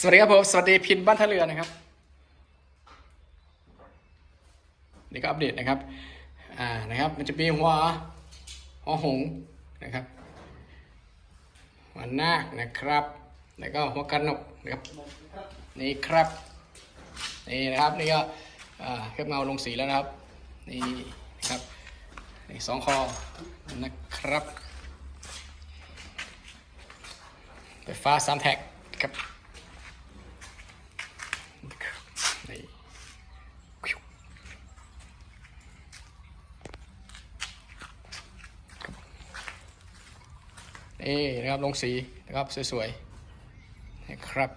สวัสดีครับผมสวัสดีพินบ้านท่าเรือนะครับนี่ก็อัปเดตนะครับอ่านะครับ มันจะมีหัวหัวหงนะครับหัวนาคนะครับ แล้วก็หัวกระหนกนะครับนี่ครับนี่นะครับนี่ก็อ่าเคลือบเงาลงสีแล้วนะครับนี่นะครับนี่สองคอนะครับไฟฟ้าสามแท็กครับ นี่ นี่นะครับลงสีนะครับสวยๆนะครับ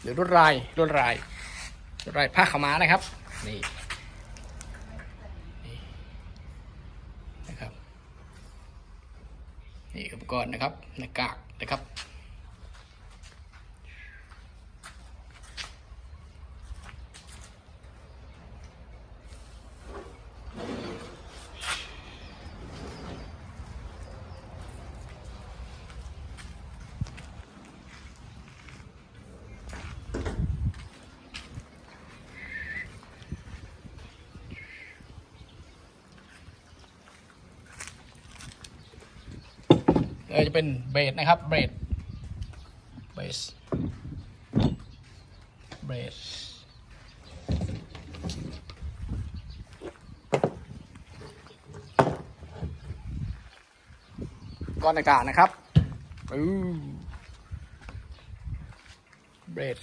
หรือลวดลายลวดลายลวดลายผ้าขาวม้านะครับนี่นี่นะครับนี่อุปกรณ์นะครับหน้ากากนะครับ ออจะเป็นเบรดนะครับเบรดเบสเบรดก้อนต่างๆนะครับเบรด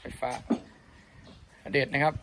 ไฟฟ้าเด็ดนะครับ